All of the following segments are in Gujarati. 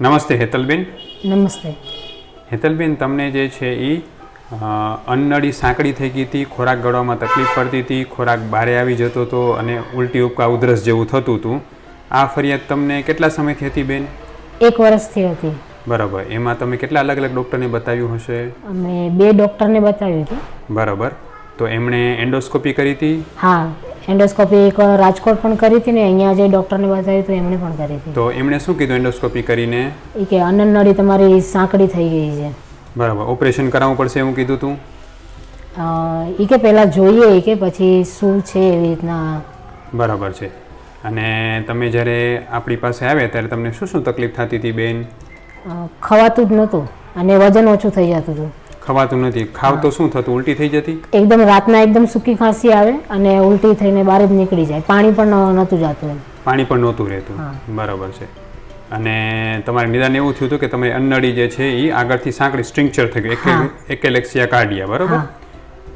નમસ્તે હેતલબેન. નમસ્તે. હેતલબેન તમને જે છે એ અન્નળી સાંકડી થઈ ગઈ હતી ખોરાક ગળવામાં તકલીફ પડતી હતી ખોરાક બારે આવી જતો હતો અને ઉલટી ઉપકા ઉધરસ જેવું થતું હતું. આ ફરિયાદ તમને કેટલા સમયથી હતી બેન? એક વર્ષથી હતી. બરાબર. એમાં તમે કેટલા અલગ અલગ ડૉક્ટરને બતાવ્યું હશે? અમે બે ડૉક્ટરને બતાવ્યું હતું. બરાબર. તો એમણે એન્ડોસ્કોપી કરી હતી? હા. એન્ડોસ્કોપી એક રાજકોટ પણ કરી હતી ને અહીંયા જે ડૉક્ટરને બતાવ્યું તો એમણે પણ કરી હતી. તો એમણે શું કીધું એન્ડોસ્કોપી કરીને? એ કે અન્નનળી તમારી સાંકડી થઈ ગઈ છે. બરાબર. ઓપરેશન કરાવવું પડશે એવું કીધું તું? એ કે પહેલાં જોઈએ કે પછી શું છે એવી રીતના. બરાબર છે. અને તમે જ્યારે આપણી પાસે આવ્યા ત્યારે તમને શું શું તકલીફ થતી હતી બેન? ખવાતું જ નહોતું અને વજન ઓછું થઈ જતું હતું. ખવાતું નથી. ખાવ તો શું થતું? ઉલટી થઈ જતી? એકદમ રાતના એકદમ સૂકી ખાંસી આવે અને ઉલટી થઈને બહાર જ નીકળી જાય. પાણી પણ નહોતું જતું એમ. પાણી પણ નહોતું રહેતું. બરાબર છે. અને તમારે નિદાન એવું થયું હતું કે તમે અન્નડી જે છે એ આગળથી સાંકડી સ્ટ્રિંક્ચર થઈ ગયું એક એકેલેક્સિયા કાર્ડિયા બરાબર.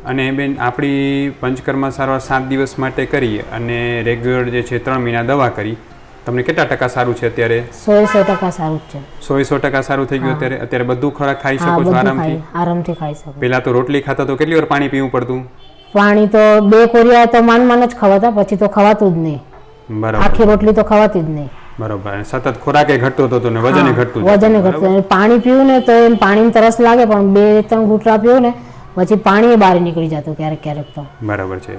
અને બેન આપણી પંચકર્મા સારવાર સાત દિવસ માટે કરી અને રેગ્યુલર જે છે ત્રણ મહિના દવા કરી. તમને કેટલા ટકા સારું છે અત્યારે? સો સો ટકા સારું છે. સો સો ટકા સારું થઈ ગયું અત્યારે? અત્યારે બધું ખોરાક ખાઈ શકો છો આરામથી? આરામથી ખાઈ શકો. પહેલા તો રોટલી ખાતા તો કેટલી વાર પાણી પીવું પડતું? પાણી તો બે કોરિયા તો માન માન જ ખવાતા પછી તો ખવાતું જ નહીં. બરાબર. આખી રોટલી તો ખવાતી જ નહીં. બરોબર. સતત ખોરાકે ઘટતો હતો ને વજને ઘટતું વજને ઘટતું પાણી પીવું ને તો એમ પાણીની તરસ લાગે પણ બે ત્રણ ઘૂંટડા પીવું ને પછી પાણી બહાર નીકળી જતું ક્યારેક ક્યારેક તો. બરાબર છે.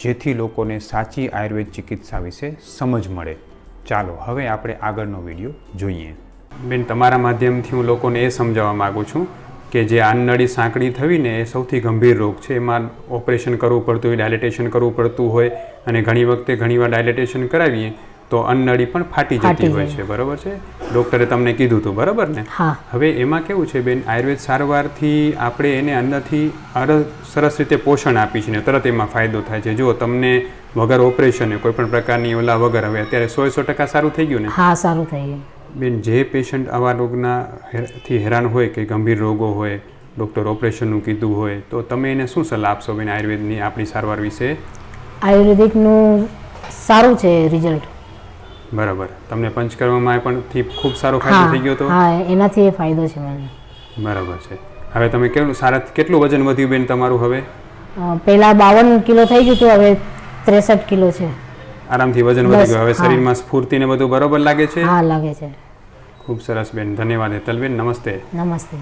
જેથી લોકોને સાચી આયુર્વેદ ચિકિત્સા વિશે સમજ મળે. ચાલો, હવે આપણે આગળનો વીડિયો જોઈએ. બેન, તમારા માધ્યમથી હું લોકોને એ સમજાવવા માગું છું કે જે આનનળી સાંકડી થવી ને એ સૌથી ગંભીર રોગ છે. એમાં ઓપરેશન કરવું પડતું હોય, ડાયલિટેશન કરવું પડતું હોય અને ઘણી વખતે ઘણીવાર ડાયલિટેશન કરાવીએ તો અન્નળી પણ ફાટી જતી હોય છે બરાબર છે? ડૉક્ટરે તમને કીધું હતું બરાબર ને? હવે એમાં કેવું છે બેન આયુર્વેદ સારવારથી આપણે એને અંદરથી સરસ રીતે પોષણ આપી છે ને તરત એમાં ફાયદો થાય છે. જો તમને વગર ઓપરેશને કોઈ પણ પ્રકારની ઓલા વગર હવે અત્યારે સો સો ટકા સારું થઈ ગયું ને? હા સારું થઈ ગયું. બેન જે પેશન્ટ આવા રોગના થી હેરાન હોય કે ગંભીર રોગો હોય ડૉક્ટર ઓપરેશનનું કીધું હોય તો તમે એને શું સલાહ આપશો બેન આયુર્વેદની આપણી સારવાર વિશે? આયુર્વેદિકનું સારું છે રિઝલ્ટ. બરાબર. તમને પંચકર્મમાં પણ થી ખૂબ સારો ફાયદો થઈ ગયો તો હા એનાથી એ ફાયદો છે મને. બરાબર છે. હવે તમે કેટલું સારા કેટલું વજન વધ્યું બેન તમારું હવે? પહેલા બાવન કિલો થઈ ગયું હતું હવે ત્રેસઠ કિલો છે. આરામથી વજન વધી ગયું હવે શરીરમાં સ્ફૂર્તિ ને બધું બરોબર લાગે છે? હા લાગે છે. ખૂબ સરસ બેન. ધન્યવાદ હેતલબેન નમસ્તે. નમસ્તે.